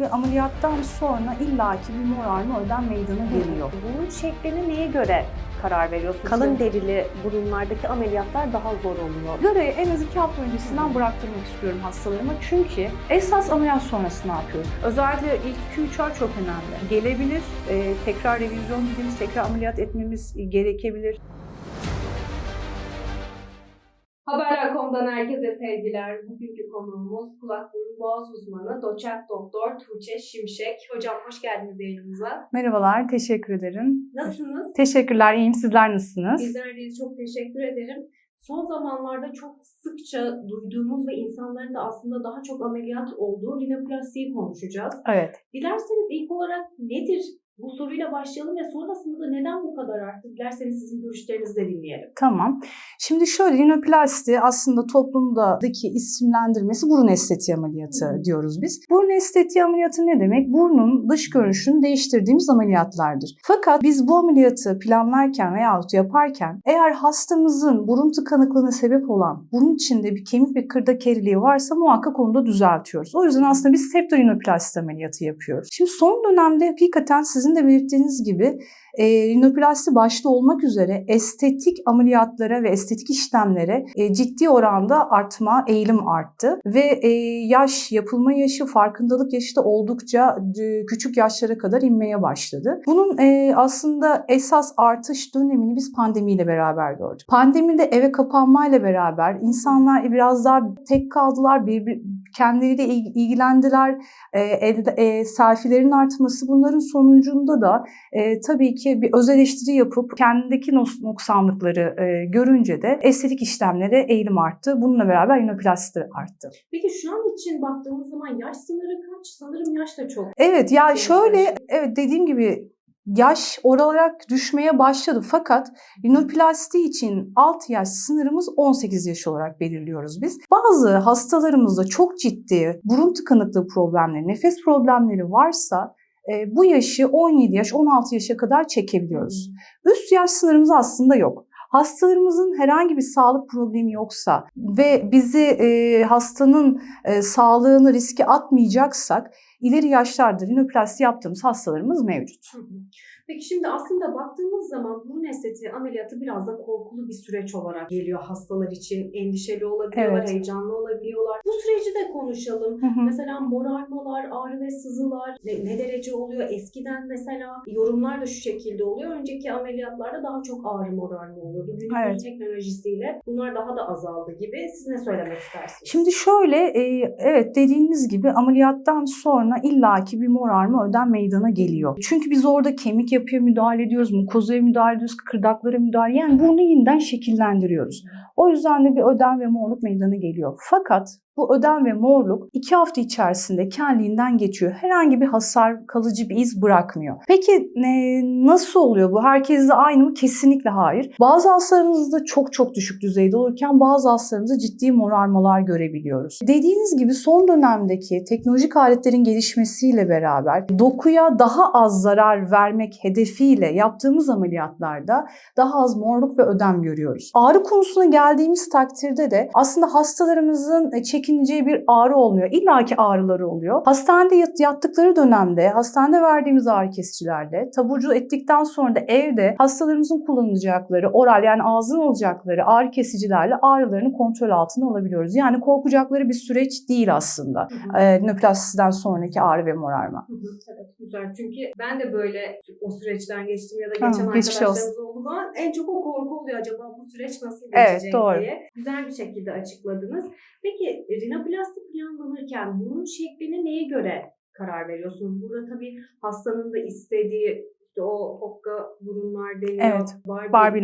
Ve ameliyattan sonra illaki bir morarma ödem meydana geliyor. Bunun şeklini neye göre karar veriyorsunuz? Kalın derili burunlardaki ameliyatlar daha zor oluyor. Görevi en az iki hafta öncesinden bıraktırmak istiyorum hastalarıma. Çünkü esas ameliyat sonrası ne yapıyoruz? Özellikle ilk 2-3 ay çok önemli. Gelebilir, e, tekrar revizyon dediğimiz tekrar ameliyat etmemiz gerekebilir. Haberler.com'dan herkese sevgiler. Bugünkü konuğumuz kulak burun boğaz uzmanı doçent doktor Tuğçe Şimşek. Hocam hoş geldiniz yayınımıza. Merhabalar, teşekkür ederim. Nasılsınız? Teşekkürler, iyiyim. Sizler nasılsınız? Bizler deyiz. Çok teşekkür ederim. Son zamanlarda çok sıkça duyduğumuz ve insanların da aslında daha çok ameliyat olduğu rinoplastiği konuşacağız. Evet. Dilerseniz ilk olarak nedir? Bu soruyla başlayalım ve sonrasında da neden bu kadar arttı? Dilerseniz sizin görüşlerinizi de dinleyelim. Tamam. Şimdi şöyle rinoplasti aslında toplumdaki isimlendirmesi burun estetiği ameliyatı Hı. diyoruz biz. Burun estetiği ameliyatı ne demek? Burnun dış görünüşünü değiştirdiğimiz ameliyatlardır. Fakat biz bu ameliyatı planlarken veyahut yaparken eğer hastamızın burun tıkanıklığına sebep olan burun içinde bir kemik ve kırdak eriliği varsa muhakkak onu da düzeltiyoruz. O yüzden aslında biz septorinoplasti ameliyatı yapıyoruz. Şimdi son dönemde hakikaten sizin de belirttiğiniz gibi e, rinoplasti başta olmak üzere estetik ameliyatlara ve estetik işlemlere e, ciddi oranda artma, eğilim arttı. Ve e, yaş, yapılma yaşı, farkındalık yaşı da oldukça e, küçük yaşlara kadar inmeye başladı. Bunun e, aslında esas artış dönemini biz pandemiyle beraber gördük. Pandemide eve kapanmayla beraber insanlar biraz daha tek kaldılar, bir, kendileriyle il- ilgilendiler. E, e, selfilerin artması bunların sonucunda da e, tabii ki bir öz eleştiri yapıp kendindeki noksanlıkları e, görünce de estetik işlemlere eğilim arttı. Bununla beraber inoplasti de arttı. Peki şu an için baktığımız zaman yaş sınırı kaç? Sanırım yaş da çok. Evet ya Şey şöyle evet dediğim gibi yaş olarak düşmeye başladı fakat rinoplasti için alt yaş sınırımız 18 yaş olarak belirliyoruz biz. Bazı hastalarımızda çok ciddi burun tıkanıklığı problemleri, nefes problemleri varsa bu yaşı 17 yaş, 16 yaşa kadar çekebiliyoruz. Üst yaş sınırımız aslında yok. Hastalarımızın herhangi bir sağlık problemi yoksa ve bizi e, hastanın e, sağlığını riske atmayacaksak ileri yaşlarda rinoplasti yaptığımız hastalarımız mevcut. Hı hı. Peki şimdi aslında baktığımız zaman burun estetiği ameliyatı biraz da korkulu bir süreç olarak geliyor hastalar için. Endişeli olabiliyorlar, Evet. heyecanlı olabiliyorlar. Bu süreci de konuşalım. Hı hı. Mesela morarmalar, ağrı ve sızılar ne, ne derece oluyor? Eskiden mesela yorumlar da şu şekilde oluyor. Önceki ameliyatlarda daha çok ağrı morarma oluyordu. Günümüz Evet. teknolojisiyle bunlar daha da azaldı gibi. Siz ne söylemek istersiniz? Şimdi şöyle, e, evet dediğiniz gibi ameliyattan sonra illaki bir morarma ödem meydana geliyor. Çünkü biz orada kemik yapıya müdahale ediyoruz, mukozaya müdahale ediyoruz, kırdaklara müdahale yani burnu yeniden şekillendiriyoruz. O yüzden de bir ödem ve morluk meydana geliyor. Fakat bu ödem ve morluk iki hafta içerisinde kendiliğinden geçiyor. Herhangi bir hasar, kalıcı bir iz bırakmıyor. Peki ne, nasıl oluyor bu? Herkeste aynı mı? Kesinlikle hayır. Bazı hastalarımızda çok çok düşük düzeyde olurken bazı hastalarımızda ciddi morarmalar görebiliyoruz. Dediğiniz gibi son dönemdeki teknolojik aletlerin gelişmesiyle beraber dokuya daha az zarar vermek hedefiyle yaptığımız ameliyatlarda daha az morluk ve ödem görüyoruz. Ağrı konusuna geldiğimiz takdirde de aslında hastalarımızın e, çekineceği bir ağrı olmuyor. İlla ki ağrıları oluyor. Hastanede yat- yattıkları dönemde, hastanede verdiğimiz ağrı kesicilerde, taburcu ettikten sonra da evde hastalarımızın kullanacakları, oral yani ağzına alacakları ağrı kesicilerle ağrılarını kontrol altına alabiliyoruz. Yani korkacakları bir süreç değil aslında. Hı hı. E, nöplastiden sonraki ağrı ve morarma. Hı hı, Evet güzel çünkü ben de böyle o süreçten geçtim ya da Ha, geçen geçmiş arkadaşlarımız zaman en çok o korku oluyor acaba bu süreç nasıl geçecek Evet, doğru. diye. Güzel bir şekilde açıkladınız. Peki rinoplasti planlanırken bunun şeklini neye göre karar veriyorsunuz? Burada tabii hastanın da istediği işte o hokka burunlar deniyor. Evet, Barbie, Barbie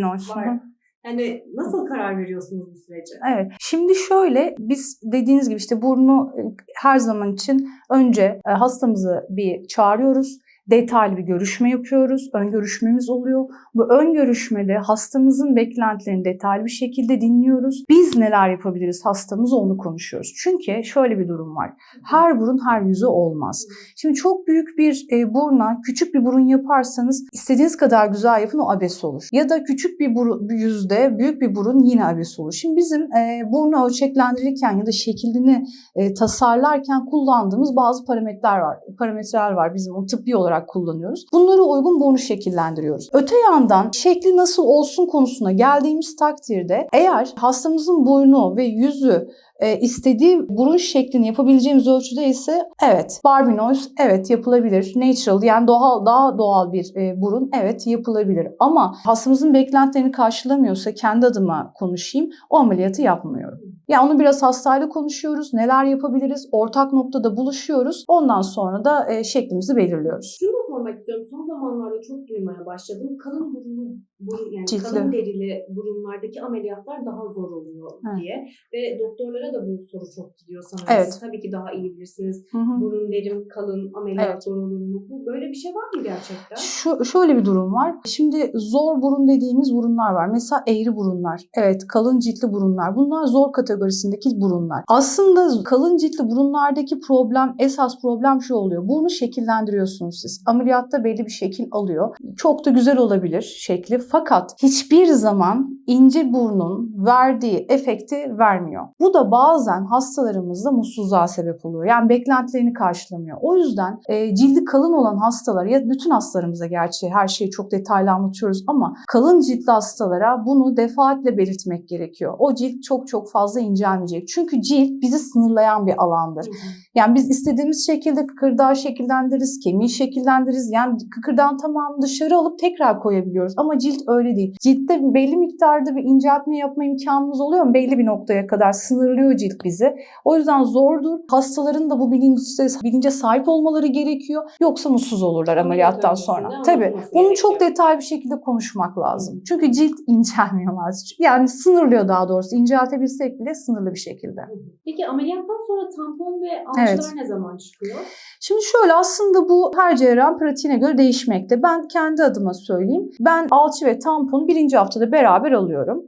hı. Yani nasıl karar veriyorsunuz bu sürece? Evet. Şimdi şöyle biz dediğiniz gibi işte burnu e, her zaman için önce e, hastamızı bir çağırıyoruz Detaylı bir görüşme yapıyoruz. Ön görüşmemiz oluyor. Bu ön görüşmede hastamızın beklentilerini detaylı bir şekilde dinliyoruz. Biz neler yapabiliriz hastamıza onu konuşuyoruz. Çünkü şöyle bir durum var. Her burun her yüze olmaz. Şimdi çok büyük bir e, buruna küçük bir burun yaparsanız istediğiniz kadar güzel yapın o abes olur. Ya da küçük bir, buru, bir yüzde büyük bir burun yine abes olur. Şimdi bizim e, burnu ölçeklendirirken ya da şeklini e, tasarlarken kullandığımız bazı parametreler var. Parametreler var bizim o tıbbi olarak kullanıyoruz. Bunlara uygun burnu şekillendiriyoruz. Öte yandan şekli nasıl olsun konusuna geldiğimiz takdirde eğer hastamızın burnu ve yüzü e, istediği burun şeklini yapabileceğimiz ölçüde ise evet Barbie nose evet yapılabilir. Natural yani doğal daha doğal bir e, burun evet yapılabilir. Ama hastamızın beklentilerini karşılamıyorsa kendi adıma konuşayım o ameliyatı yapmıyorum. Yani onu biraz hastayla konuşuyoruz. Neler yapabiliriz? Ortak noktada buluşuyoruz. Ondan sonra da e, şeklimizi belirliyoruz. Şunu da sormak istiyorum. Son zamanlarda çok duymaya başladım. Kalın burunlu, burun, yani Ciltli. kalın derili burunlardaki ameliyatlar daha zor oluyor Evet. diye. Ve doktorlara da bu soru çok gidiyor sanırım. Evet. Siz tabii ki daha iyi bilirsiniz. Hı hı. Burun derim kalın, ameliyat Evet. zor olur mu? Bu böyle bir şey var mı gerçekten? Şu, şöyle bir durum var. Şimdi zor burun dediğimiz burunlar var. Mesela eğri burunlar. Evet kalın ciltli burunlar. Bunlar zor kategorisindeki burunlar. Aslında kalın ciltli burunlardaki problem, esas problem şu oluyor. Burnu şekillendiriyorsunuz siz. Ameliyatta belli bir şekil alıyor. Çok da güzel olabilir şekli. Fakat hiçbir zaman ince burnun verdiği efekti vermiyor. Bu da bazen hastalarımızda mutsuzluğa sebep oluyor. Yani beklentilerini karşılamıyor. O yüzden e, cildi kalın olan hastalar ya bütün hastalarımıza gerçi her şeyi çok detaylı anlatıyoruz ama kalın ciltli hastalara bunu defaatle belirtmek gerekiyor. O cilt çok çok fazla incelmeyecek. Çünkü cilt bizi sınırlayan bir alandır. Yani biz istediğimiz şekilde kıkırdağı şekillendiririz, kemiği şekillendiririz. Yani kıkırdağın tamamını dışarı alıp tekrar koyabiliyoruz. Ama cilt öyle değil. Ciltte belli miktarda bir inceltme yapma imkanımız oluyor mu? Belli bir noktaya kadar sınırlıyor cilt bizi. O yüzden zordur. Hastaların da bu bilince, bilince sahip olmaları gerekiyor. Yoksa mutsuz olurlar ameliyattan sonra. Tabii. Bunu çok detaylı bir şekilde konuşmak lazım. Çünkü cilt incelmiyorlar. Yani sınırlıyor daha doğrusu. İnceltebilsek bile sınırlı bir şekilde. Peki ameliyattan sonra tampon ve alçılar Evet. ne zaman çıkıyor? Şimdi şöyle aslında bu her cerrahın pratiğine göre değişmekte. Ben kendi adıma söyleyeyim. Ben alçı ve tamponu birinci haftada beraber alıyorum.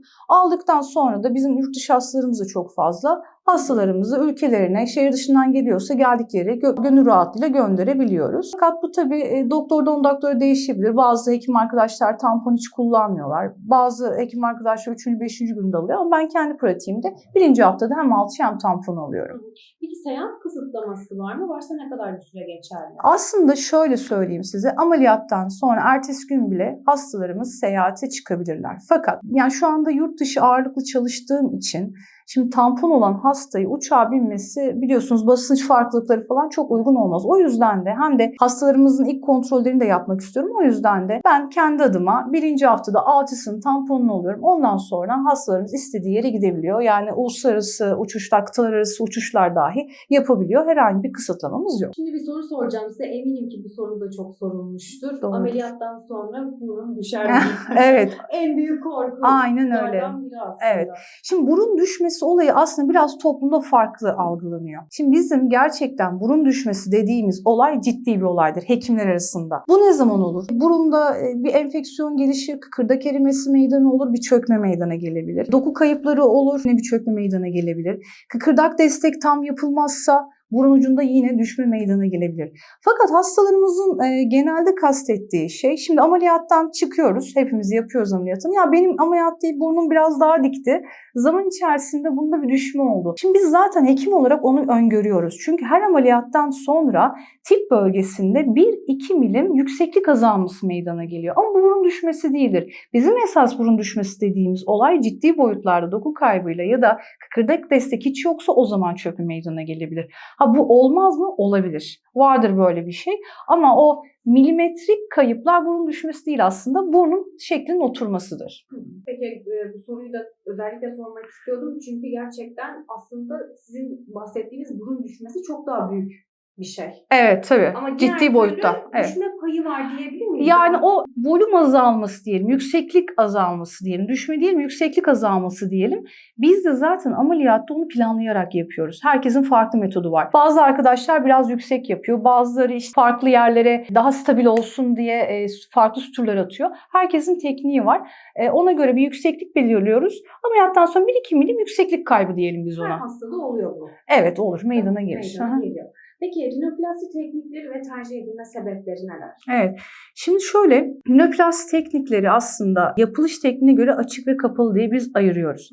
Aldıktan sonra da bizim yurt dışı hastalarımız da çok fazla. Hastalarımızı ülkelerine, şehir dışından geliyorsa geldikleri gö- gönül rahatlığıyla gönderebiliyoruz. Fakat bu tabii e, doktordan doktora değişebilir. Bazı hekim arkadaşlar tampon hiç kullanmıyorlar. Bazı hekim arkadaşlar 3. 5. günde alıyor ama ben kendi pratiğimde birinci haftada hem alçı hem tampon alıyorum. Peki seyahat kısıtlaması var mı? Varsa ne kadar bir süre geçerli? Aslında şöyle söyleyeyim size ameliyattan sonra ertesi gün bile hastalarımız seyahate çıkabilirler. Fakat yani şu anda yurt dışı ağırlıklı çalıştığım için şimdi tampon olan hastayı uçağa binmesi biliyorsunuz basınç farklılıkları falan çok uygun olmaz. O yüzden de hem de hastalarımızın ilk kontrollerini de yapmak istiyorum. O yüzden de ben kendi adıma birinci haftada alçısını tamponunu oluyorum. Ondan sonra hastalarımız istediği yere gidebiliyor. Yani uluslararası uçuşlar, kıtalar arası uçuşlar dahi yapabiliyor. Herhangi bir kısıtlamamız yok. Şimdi bir soru soracağım size. Eminim ki bu soru da çok sorulmuştur. Doğrudur. Ameliyattan sonra burun düşer mi? evet. en büyük korku. Aynen öyle. aslında. Evet. Şimdi burun düşmesi olayı aslında biraz toplumda farklı algılanıyor. Şimdi bizim gerçekten burun düşmesi dediğimiz olay ciddi bir olaydır hekimler arasında. Bu ne zaman olur? Burunda e, bir enfeksiyon gelişir, kıkırdak erimesi meydana olur, bir çökme meydana gelebilir. Doku kayıpları olur, yine bir çökme meydana gelebilir. Kıkırdak destek tam yapılmazsa burun ucunda yine düşme meydana gelebilir. Fakat hastalarımızın e, genelde kastettiği şey, şimdi ameliyattan çıkıyoruz, hepimiz yapıyoruz ameliyatını. Ya benim ameliyat değil, burnum biraz daha dikti. Zaman içerisinde bunda bir düşme oldu. Şimdi biz zaten hekim olarak onu öngörüyoruz. Çünkü her ameliyattan sonra tip bölgesinde 1-2 milim yükseklik azalması meydana geliyor. Ama bu burun düşmesi değildir. Bizim esas burun düşmesi dediğimiz olay ciddi boyutlarda doku kaybıyla ya da kıkırdak destek hiç yoksa o zaman çökme meydana gelebilir. Ha bu olmaz mı? Olabilir. Vardır böyle bir şey. Ama o milimetrik kayıplar burun düşmesi değil aslında. Burnun şeklinin oturmasıdır. Peki e, bu soruyu da özellikle sormak istiyordum. Çünkü gerçekten aslında sizin bahsettiğiniz burun düşmesi çok daha büyük bir şey. Evet tabii. Ama Ciddi boyutta. Evet. düşme payı var diyebilir miyiz? Yani o volüm azalması diyelim, yükseklik azalması diyelim, düşme diyelim, yükseklik azalması diyelim. Biz de zaten ameliyatta onu planlayarak yapıyoruz. Herkesin farklı metodu var. Bazı arkadaşlar biraz yüksek yapıyor, bazıları işte farklı yerlere daha stabil olsun diye e, farklı süturlar atıyor. Herkesin tekniği var. E, Ona göre bir yükseklik belirliyoruz. Ameliyattan sonra 1-2 milim yükseklik kaybı diyelim biz Her ona. hastada oluyor bu. Evet olur, meydana gelir. Meydana geliyor. Peki rinoplasti teknikleri ve tercih edilme sebepleri neler? Evet. Şimdi şöyle, nöplasti teknikleri aslında yapılış tekniğine göre açık ve kapalı diye biz ayırıyoruz.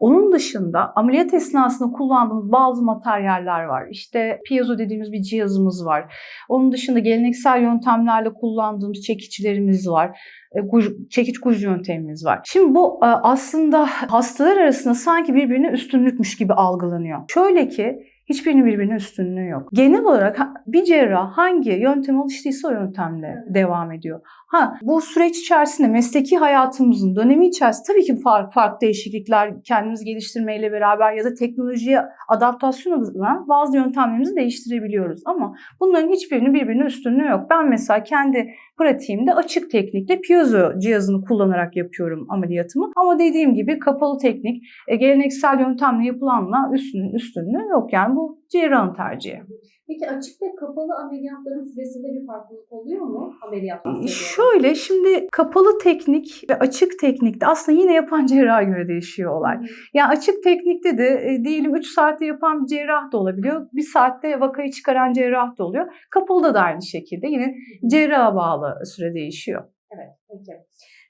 Onun dışında ameliyat esnasında kullandığımız bazı materyaller var. İşte piezo dediğimiz bir cihazımız var. Onun dışında geleneksel yöntemlerle kullandığımız çekiçlerimiz var. E, Çekiç guj yöntemimiz var. Şimdi bu e, aslında hastalar arasında sanki birbirine üstünlükmüş gibi algılanıyor. Şöyle ki hiçbirinin birbirine üstünlüğü yok. Genel olarak bir cerrah hangi yöntem alıştıysa o yöntemle Evet. devam ediyor. Ha bu süreç içerisinde mesleki hayatımızın dönemi içerisinde tabii ki farklı, farklı değişiklikler kendimizi geliştirmeyle beraber ya da teknolojiye adaptasyon adına bazı yöntemlerimizi değiştirebiliyoruz. Ama bunların hiçbirinin birbirine üstünlüğü yok. Ben mesela kendi pratiğimde açık teknikle piezo cihazını kullanarak yapıyorum ameliyatımı. Ama dediğim gibi kapalı teknik, e, geleneksel yöntemle yapılanla üstünün üstünlüğü yok. Yani bu cerrahın tercihi. Peki açık ve kapalı ameliyatların süresinde bir farklılık oluyor mu? Ameliyat Ee. Şöyle şimdi kapalı teknik ve açık teknikte aslında yine yapan cerraha göre değişiyor olay. Yani açık teknikte de e, diyelim 3 saatte yapan bir cerrah da olabiliyor. 1 saatte vakayı çıkaran cerrah da oluyor. Kapalıda da aynı şekilde yine cerraha bağlı süre değişiyor. Evet, peki.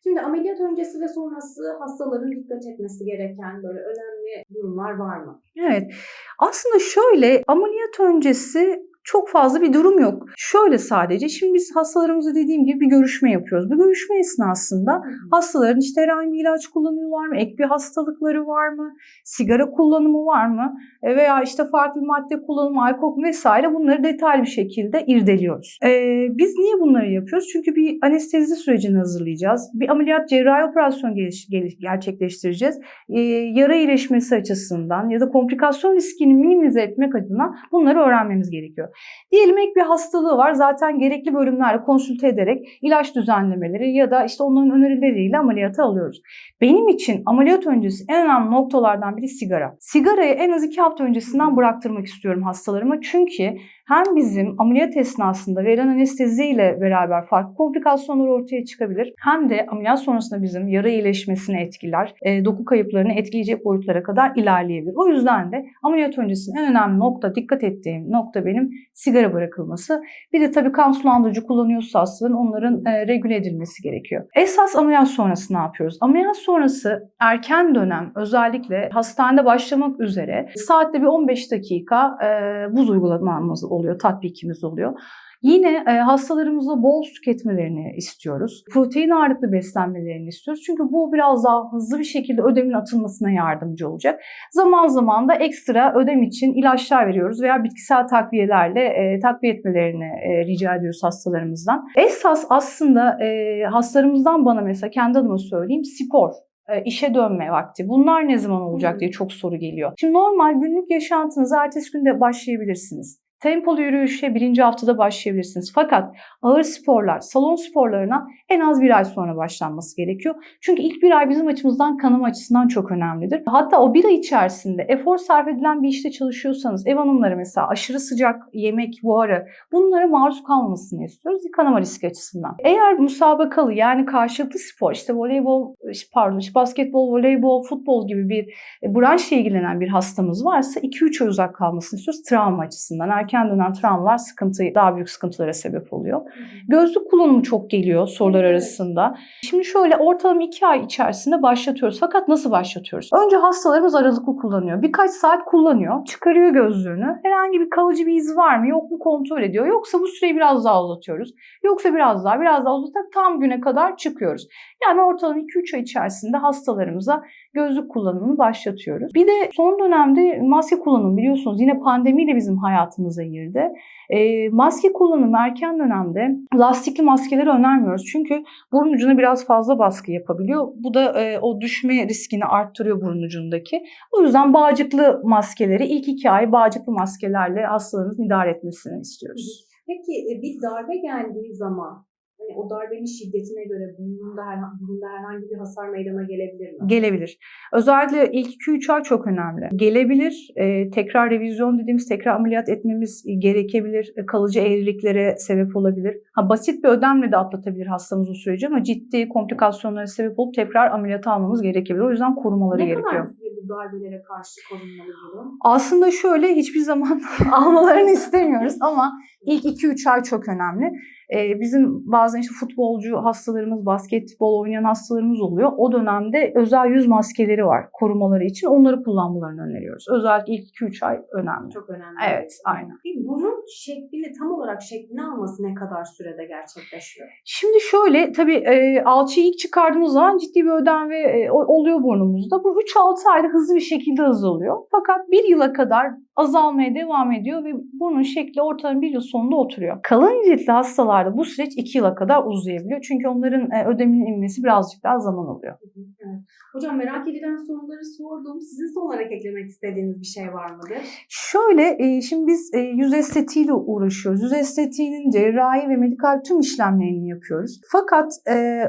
Şimdi ameliyat öncesi ve sonrası hastaların dikkat etmesi gereken böyle önemli durumlar var mı? Evet. Aslında şöyle ameliyat öncesi çok fazla bir durum yok. Şöyle sadece şimdi biz hastalarımızla dediğim gibi bir görüşme yapıyoruz. Bu görüşme esnasında hastaların işte herhangi bir ilaç kullanıyorlar mı? Ek bir hastalıkları var mı? Sigara kullanımı var mı? E, Veya işte farklı madde kullanımı, alkol vesaire bunları detaylı bir şekilde irdeliyoruz. E, biz niye bunları yapıyoruz? Çünkü bir anestezi sürecini hazırlayacağız. Bir ameliyat cerrahi operasyon geliş- geliş- gerçekleştireceğiz. E, yara iyileşmesi açısından ya da komplikasyon riskini minimize etmek adına bunları öğrenmemiz gerekiyor. Diyelim ek bir hastalığı var. Zaten gerekli bölümlerle konsülte ederek ilaç düzenlemeleri ya da işte onların önerileriyle ameliyata alıyoruz. Benim için ameliyat öncesi en önemli noktalardan biri sigara. Sigarayı en az iki hafta öncesinden bıraktırmak istiyorum hastalarıma. Çünkü hem bizim ameliyat esnasında verilen anesteziyle beraber farklı komplikasyonlar ortaya çıkabilir. Hem de ameliyat sonrasında bizim yara iyileşmesini etkiler, e, doku kayıplarını etkileyecek boyutlara kadar ilerleyebilir. O yüzden de ameliyat öncesinde en önemli nokta, dikkat ettiğim nokta benim sigara bırakılması. Bir de tabii kan sulandırıcı kullanıyorsa hastanın onların e, regüle edilmesi gerekiyor. Esas ameliyat sonrası ne yapıyoruz? Ameliyat sonrası erken dönem özellikle hastanede başlamak üzere saatte bir 15 dakika e, buz uygulamamız tatbikimiz oluyor. Yine e, hastalarımıza bol su tüketmelerini istiyoruz. Protein ağırlıklı beslenmelerini istiyoruz. Çünkü bu biraz daha hızlı bir şekilde ödemin atılmasına yardımcı olacak. Zaman zaman da ekstra ödem için ilaçlar veriyoruz veya bitkisel takviyelerle e, takviye etmelerini e, rica ediyoruz hastalarımızdan. Esas aslında e, hastalarımızdan bana mesela kendi adıma söyleyeyim spor e, işe dönme vakti. Bunlar ne zaman olacak diye çok soru geliyor. Şimdi normal günlük yaşantınıza ertesi günde başlayabilirsiniz. Tempolu yürüyüşe birinci haftada başlayabilirsiniz. Fakat ağır sporlar, salon sporlarına en az bir ay sonra başlanması gerekiyor. Çünkü ilk bir ay bizim açımızdan kanama açısından çok önemlidir. Hatta o bir ay içerisinde efor sarf edilen bir işte çalışıyorsanız ev hanımları mesela aşırı sıcak yemek, buharı bunlara maruz kalmamasını istiyoruz kanama riski açısından. Eğer musabakalı yani karşılıklı spor işte voleybol, pardon işte basketbol, voleybol, futbol gibi bir e, branşla ilgilenen bir hastamız varsa 2-3 ay uzak kalmasını istiyoruz travma açısından. Erken dönen travmalar sıkıntı, daha büyük sıkıntılara sebep oluyor. Gözlük kullanımı çok geliyor sorular Evet. arasında. Şimdi şöyle ortalama 2 ay içerisinde başlatıyoruz. Fakat nasıl başlatıyoruz? Önce hastalarımız aralıklı kullanıyor. Birkaç saat kullanıyor. Çıkarıyor gözlüğünü. Herhangi bir kalıcı bir iz var mı yok mu kontrol ediyor. Yoksa bu süreyi biraz daha uzatıyoruz. Yoksa biraz daha biraz daha uzatarak tam güne kadar çıkıyoruz. Yani ortalama 2-3 ay içerisinde hastalarımıza gözlük kullanımını başlatıyoruz. Bir de son dönemde maske kullanımı biliyorsunuz yine pandemiyle bizim hayatımıza girdi. E, maske kullanımı erken dönemde lastikli maskeleri önermiyoruz. Çünkü burun ucuna biraz fazla baskı yapabiliyor. Bu da e, o düşme riskini arttırıyor burun ucundaki. O yüzden bağcıklı maskeleri ilk iki ay bağcıklı maskelerle hastalarımızın idare etmesini istiyoruz. Peki e, bir darbe geldiği zaman hani o darbenin şiddetine göre burunda, herhangi, burunda herhangi bir hasar meydana gelebilir mi? Gelebilir. Özellikle ilk 2-3 ay çok önemli. Gelebilir. e, tekrar revizyon dediğimiz tekrar ameliyat etmemiz gerekebilir. E, kalıcı eğriliklere sebep olabilir. Ha, basit bir ödemle de atlatabilir hastamız o süreci ama ciddi komplikasyonlara sebep olup tekrar ameliyat almamız gerekebilir. O yüzden korumaları ne gerekiyor. kadar bir süre bu darbelere karşı korunmalı durum? Aslında şöyle hiçbir zaman almalarını istemiyoruz ama ilk 2-3 ay çok önemli. Ee, bizim bazen işte futbolcu hastalarımız, basketbol oynayan hastalarımız oluyor. O dönemde özel yüz maskeleri var korumaları için. Onları kullanmalarını öneriyoruz. Özellikle ilk 2-3 ay önemli. Çok önemli. Evet, aynen. Bir burun şeklini tam olarak şeklini alması ne kadar sürede gerçekleşiyor? Şimdi şöyle tabii e, alçıyı ilk çıkardığımız zaman ciddi bir ödem ve e, oluyor burnumuzda. Bu 3-6 ayda hızlı bir şekilde azalıyor. Fakat bir yıla kadar azalmaya devam ediyor ve burnun şekli ortalama bir yıl sonunda oturuyor. Kalın ciltli hastalarda bu süreç 2 yıla kadar uzayabiliyor. Çünkü onların e, ödeminin inmesi birazcık daha zaman alıyor. Evet. Hocam merak edilen soruları sordum. Sizin son olarak eklemek istediğiniz bir şey var mıdır? Şöyle, e, şimdi biz e, yüz estetiğiyle uğraşıyoruz. Yüz estetiğinin cerrahi ve medikal tüm işlemlerini yapıyoruz. Fakat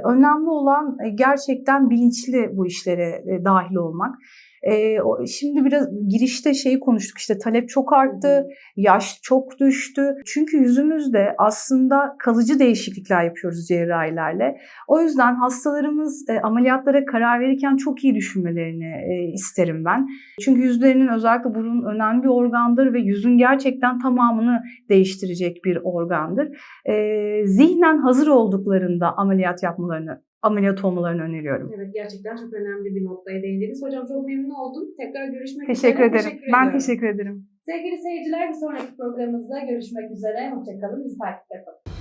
önemli olan gerçekten bilinçli bu işlere dahil olmak. E, şimdi biraz girişte şeyi konuştuk işte talep çok arttı, yaş çok düştü. Çünkü yüzümüzde aslında kalıcı değişiklikler yapıyoruz cerrahilerle. O yüzden hastalarımız e, ameliyatlara karar verirken çok iyi düşünmelerini e, isterim ben. Çünkü yüzlerinin özellikle burun önemli bir organdır ve yüzün gerçekten tamamını değiştirecek bir organdır. Zihnen hazır olduklarında ameliyat yapmalarını, ameliyat olmalarını öneriyorum. Evet gerçekten çok önemli bir noktaya değindiniz. Hocam çok memnun oldum. Tekrar görüşmek Teşekkür üzere. ederim. ben ediyorum. teşekkür ederim. Sevgili seyirciler bir sonraki programımızda görüşmek üzere. Hoşçakalın. Bizi takipte kalın.